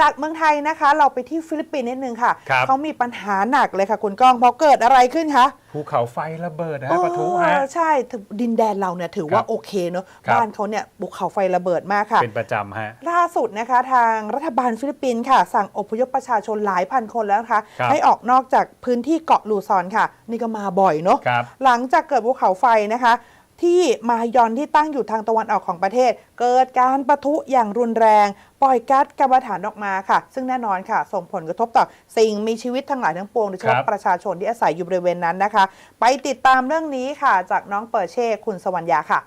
จากเมืองไทยนะคะ เราไปที่ฟิลิปปินส์นิดนึงค่ะ ครับ เขามีปัญหาหนักเลยค่ะ คุณก้องเพราะเกิดอะไรขึ้นคะภูเขาไฟระเบิดนะฮะปะทุฮะ เออใช่ถึงดินแดนเราเนี่ยถือว่าครับโอเคเนอะครับ บ้านเขาเนี่ยภูเขาไฟระเบิดมากค่ะ เป็นประจำฮะ ล่าสุดนะคะทางรัฐบาลฟิลิปปินส์ค่ะ สั่งอพยพประชาชนหลายพันคนแล้วนะคะ ครับให้ออกนอกจากพื้นที่เกาะลูซอนค่ะ นี่ก็มาบ่อยเนอะครับหลังจากเกิดภูเขาไฟนะคะ ที่มายอนที่ตั้งอยู่ทางตะวันออกของประเทศ เกิดการประทุอย่างรุนแรง ปล่อยก๊าซกัมมันฐานออกมาค่ะ ซึ่งแน่นอนค่ะ ส่งผลกระทบต่อสิ่งมีชีวิตทั้งหลายทั้งปวงโดยเฉครัพาะบประชาชนที่อาศัยอยู่บริเวณนั้นนะคะ ไปติดตามเรื่องนี้ค่ะ จากน้องเปิดเช่คุณสวรรยาค่ะ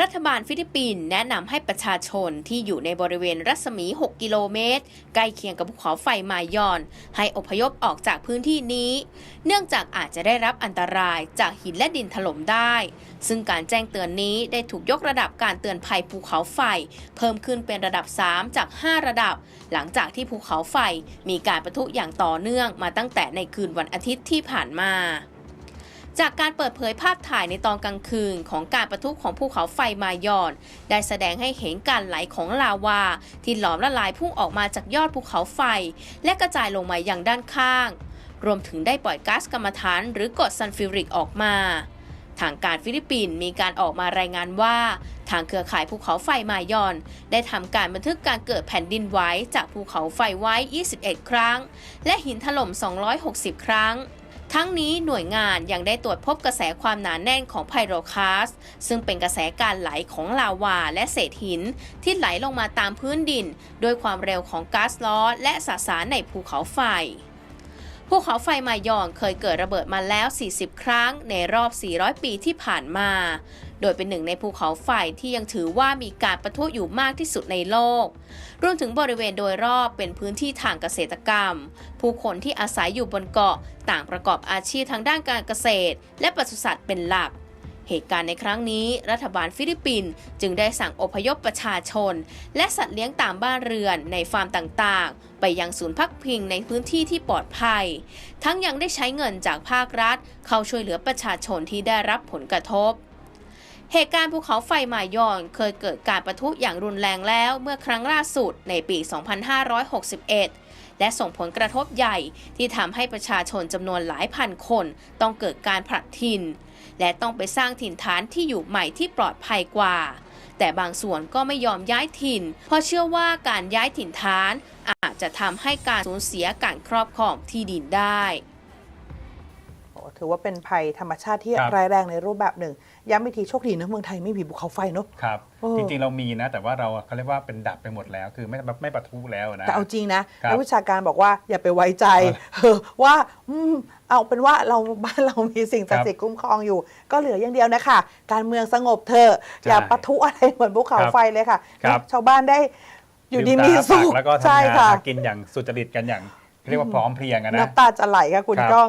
รัฐบาลฟิลิปปินส์แนะนำให้ประชาชนที่อยู่ในบริเวณรัศมี 6 กิโลเมตร ใกล้เคียงกับภูเขาไฟมายอน ให้อพยพออกจากพื้นที่นี้ เนื่องจากอาจจะได้รับอันตรายจากหินและดินถล่มได้ ซึ่งการแจ้งเตือนนี้ได้ถูกยกระดับการเตือนภัยภูเขาไฟ เพิ่มขึ้นเป็นระดับ 3 จาก 5 ระดับ หลังจากที่ภูเขาไฟมีการประทุอย่างต่อเนื่องมาตั้งแต่ในคืนวันอาทิตย์ที่ผ่านมา จากการเปิดเผยภาพถ่ายในตอนกลางคืนของการประทุของภูเขาไฟมายอน ได้แสดงให้เห็นการไหลของลาวา ที่หลอมละลายพุ่งออกมาจากยอดภูเขาไฟ และกระจายลงมาอย่างด้านข้าง รวมถึงได้ปล่อยก๊าซกัมมันตานหรือกรดซัลฟิริกออกมา ทางการฟิลิปปินส์มีการออกมารายงานว่า ทางเครือข่ายภูเขาไฟมายอน ได้ทำการบันทึกการเกิดแผ่นดินไหวจากภูเขาไฟไว้ 21 ครั้ง และหินถล่ม 260 ครั้ง ทั้งนี้หน่วยงานยังได้ตรวจพบกระแสความหนาแน่นของไพโรคาสซึ่งเป็นกระแสการไหลของลาวาและเศษหิน ที่ไหลลงมาตามพื้นดิน ด้วยความเร็วของก๊าซล้อและสสารในภูเขาไฟภูเขาไฟมายองเคยเกิดระเบิดมาแล้ว 40 ครั้งในรอบ 400 ปีที่ผ่านมา โดยเป็นหนึ่งในภูเขาไฟที่ยังถือว่ามีการประทุอยู่มากที่สุดในโลก รวมถึงบริเวณโดยรอบเป็นพื้นที่ทางเกษตรกรรม ผู้คนที่อาศัยอยู่บนเกาะต่างประกอบอาชีพทางด้านการเกษตร และปศุสัตว์เป็นหลักเหตุการณ์ในครั้งนี้ รัฐบาลฟิลิปปินส์จึงได้สั่งอพยพประชาชน และสัตว์เลี้ยงตามบ้านเรือนในฟาร์มต่างๆ ไปยังศูนย์พักพิงในพื้นที่ที่ปลอดภัย ทั้งยังได้ใช้เงินจากภาครัฐ เข้าช่วยเหลือประชาชนที่ได้รับผลกระทบ เหตุการณ์ภูเขาไฟมายอนเคยเกิดการประทุอย่างรุนแรงแล้วเมื่อครั้งล่าสุดในปี 2561 และส่งผลกระทบใหญ่ที่ทำให้ประชาชนจำนวนหลายพันคนต้องเกิดการผลัดถิ่น และต้องไปสร้างถิ่นฐานที่อยู่ใหม่ที่ปลอดภัยกว่า แต่บางส่วนก็ไม่ยอมย้ายถิ่น เพราะเชื่อว่าการย้ายถิ่นฐานอาจจะทำให้การสูญเสียการครอบครองที่ดินได้โอ้ถือว่าเป็นภัยธรรมชาติที่ครับร้ายแรงในรูปแบบหนึ่ง ย้ำอีกทีโชคดีนะเมืองไทยไม่มีภูเขาไฟเนอะครับเออจริงๆเรามีนะ แต่ว่าเราเขาเรียกว่าเป็นดับไปหมดแล้ว คือไม่ไม่ปะทุแล้วนะแต่เอาจริงนะครับนักวิชาการบอกว่าอย่าไปไว้ใจเออเออว่าอืมเอาเป็นว่าเราบ้านเรามีสิ่งศักดิ์สิทธิ์คุ้มครองอยู่ ก็เหลืออย่างเดียวนะคะ การเมืองสงบเถอะใช่อย่าปะทุอะไรเหมือนภูเขาครับไฟเลยค่ะครับชาวบ้านได้อยู่ดีลืมีตาสุขปากแล้วก็ใช่ทำงานค่ะหากินอย่างสุจริตกันอย่างเรียกว่าพร้อมเพรียงอะนะน้ำตาจะไหลค่ะคุณครับก้อง